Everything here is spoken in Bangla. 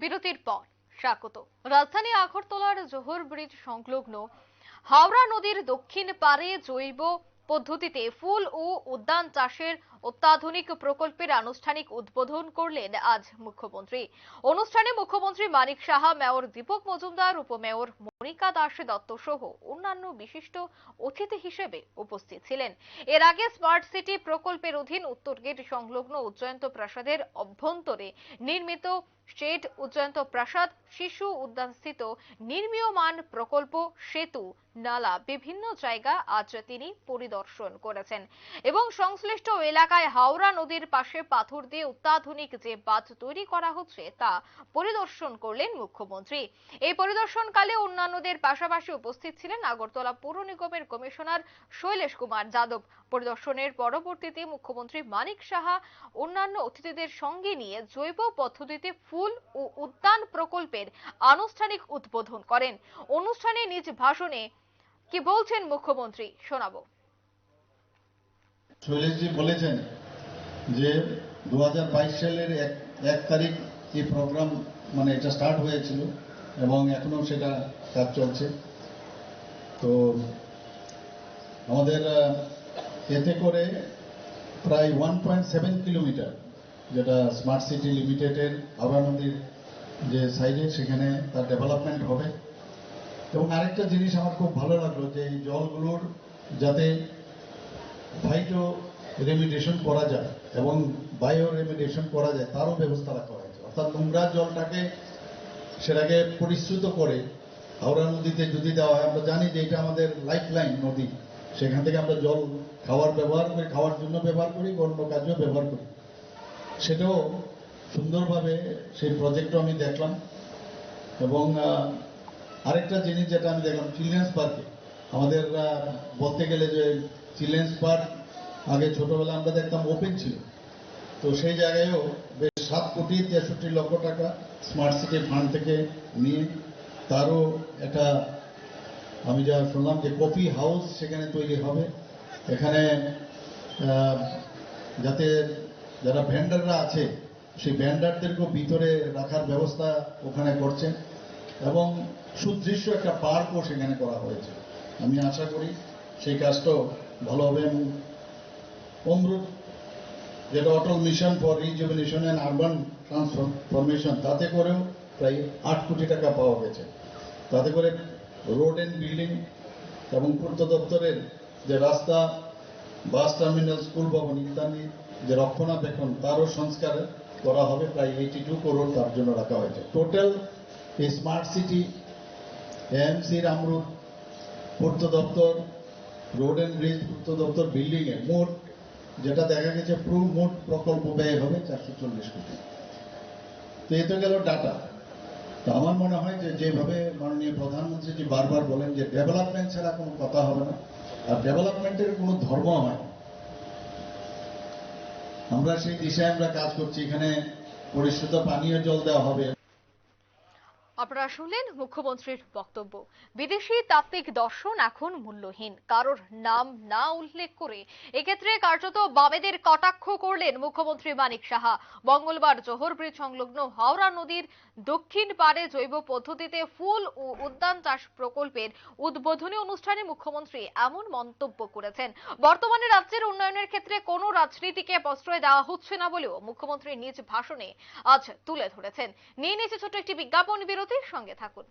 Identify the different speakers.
Speaker 1: বিরতির পর। স্বাগত। রাজধানী আগরতলার জোহর ব্রিজ সংলগ্ন হাওড়া নদীর দক্ষিণ পারে জৈব পদ্ধতিতে ফুল ও উদ্যান চাষের অত্যাধুনিক প্রকল্পের আনুষ্ঠানিক উদ্বোধন করলেন আজ মুখ্যমন্ত্রী। অনুষ্ঠানে মুখ্যমন্ত্রী মানিক সাহা, মেয়র দীপক মজুমদার, উপমেয়র মনিকা দাস দত্ত সহ অন্যান্য বিশিষ্ট অতিথি হিসেবে উপস্থিত ছিলেন। এর আগে স্মার্ট সিটি প্রকল্পের অধীন উত্তর গেট সংলগ্ন উজ্জয়ন্ত প্রাসাদের অভ্যন্তরে নির্মিত শেড উজ্জয়ন্ত প্রাসাদ, শিশু উদ্যানস্থিত নির্মীয়মান প্রকল্প, সেতু, নালা, বিভিন্ন জায়গা আজ তিনি পরিদর্শন করেছেন। এবং সংশ্লিষ্ট এলাকায় হাওড়া নদীর পাশে পাথর দিয়ে অত্যাধুনিক যে বাঁধ তৈরি করা হচ্ছে, তা পরিদর্শন করলেন মুখ্যমন্ত্রী। এই পরিদর্শনকালে অন্যান্যদের পাশাপাশি উপস্থিত ছিলেন আগরতলা পৌর নিগমের কমিশনার শৈলেশ কুমার যাদব। পরিদর্শনের পরবর্তীতে মুখ্যমন্ত্রী মানিক সাহা, অন্যান্য অতিথিদের সঙ্গে নিয়ে জৈব পদ্ধতিতে ফুল ও উদ্যান প্রকল্পের আনুষ্ঠানিক উদ্বোধন করেন। অনুষ্ঠানে নিজ ভাষণে কি বলছেন মুখ্যমন্ত্রী, শোনাবো।
Speaker 2: শৈলেশজি বলেছেন যে দু সালের এক তারিখ এই প্রোগ্রাম মানে এটা স্টার্ট হয়েছিল এবং এখনও সেটা কাজ চলছে। তো আমাদের এতে করে প্রায় ওয়ান কিলোমিটার যেটা স্মার্ট সিটি লিমিটেডের নদীর যে সাইডে সেখানে তার ডেভেলপমেন্ট হবে। এবং আরেকটা জিনিস আমার খুব ভালো লাগল যে এই জলগুলোর যাতে ফাইটো রেমিডিয়েশন করা যায় এবং বায়ো রেমিডিয়েশন করা যায়, তারও ব্যবস্থা রাখা হয়েছে। অর্থাৎ নোংরা জলটাকে সেটাকে পরিশ্রুত করে হাওড়া নদীতে যদি দেওয়া হয়, আমরা জানি যে এটা আমাদের লাইফ লাইন নদী। সেখান থেকে আমরা জল খাওয়ার ব্যবহার করি, খাওয়ার জন্য ব্যবহার করি অন্য কাজেও ব্যবহার করি। সেটাও সুন্দরভাবে সেই প্রজেক্টও আমি দেখলাম। এবং আরেকটা জিনিস যেটা আমি দেখলাম চিলড্রেন্স পার্কে আমাদের বলতে গেলে যে চিলড্রেন্স পার্ক আগে ছোটবেলা আমরা দেখতাম ওপেন ছিল। তো সেই জায়গায়ও বেশ সাত কোটি তেষট্টি লক্ষ টাকা স্মার্ট সিটি ফান্ড থেকে নিয়ে তারও একটা, আমি যা শুনলাম যে কফি হাউস সেখানে তৈরি হবে। এখানে যাতে যারা ভেন্ডাররা আছে, সেই ভেন্ডারদেরকেও ভিতরে রাখার ব্যবস্থা ওখানে করছেন এবং সুদৃশ্য একটা পার্কও সেখানে করা হয়েছে। আমি আশা করি সেই কাজটাও ভালো হবে এবং অমৃত যেটা Atal mission for rejuvenation and urban transformation, তাতে করেও প্রায় আট কোটি টাকা পাওয়া গেছে। তাতে করে রোড অ্যান্ড বিল্ডিং এবং পূর্ত দপ্তরের যে রাস্তা, বাস টার্মিনাল, স্কুল ভবন ইত্যাদি যে রক্ষণাবেক্ষণ তারও সংস্কার করা হবে, প্রায় এইটি টু করোড় তার জন্য রাখা হয়েছে। টোটাল স্মার্ট সিটি এএমসির আমরুদ পূর্ত দপ্তর রোড অ্যান্ড ব্রিজ পূর্ত দপ্তর বিল্ডিংয়ে মোট যেটা দেখা গেছে, প্রু মোট প্রকল্প ব্যয় হবে চারশো চল্লিশ কোটি। তো এ তো গেল ডাটা তো আমার মনে হয় যে যেভাবে মাননীয় প্রধানমন্ত্রী জি বারবার বলেন যে ডেভেলপমেন্ট ছাড়া কোনো কথা হবে না। আর ডেভেলপমেন্টের কোনো ধর্ম হয়। আমরা সেই দিশায় আমরা কাজ করছি। এখানে পরিশুদ্ধ পানীয় জল দেওয়া হবে।
Speaker 1: আপনারা শুনলেন মুখ্যমন্ত্রীর বক্তব্য। বিদেশি তাত্ত্বিক দর্শন এখন মূল্যহীন। কারোর নাম না উল্লেখ করে এক্ষেত্রে কার্যত বামেদের কটাক্ষ করলেন মুখ্যমন্ত্রী মানিক সাহা। মঙ্গলবার জোহর ব্রিজ সংলগ্ন হাওড়া নদীর দক্ষিণ পাড়ে জৈব পদ্ধতিতে ফুল ও উদ্যান চাষ প্রকল্পের উদ্বোধনী অনুষ্ঠানে মুখ্যমন্ত্রী এমন মন্তব্য করেছেন। বর্তমানে রাজ্যের উন্নয়নের ক্ষেত্রে কোনো রাজনীতিকে প্রশ্রয় দেওয়া হচ্ছে না বলেও মুখ্যমন্ত্রী নিজ ভাষণে আজ তুলে ধরেছেন। নিয়ে নিয়েছে ছোট্ট একটি বিজ্ঞাপন। বিরতির সঙ্গে থাকুন।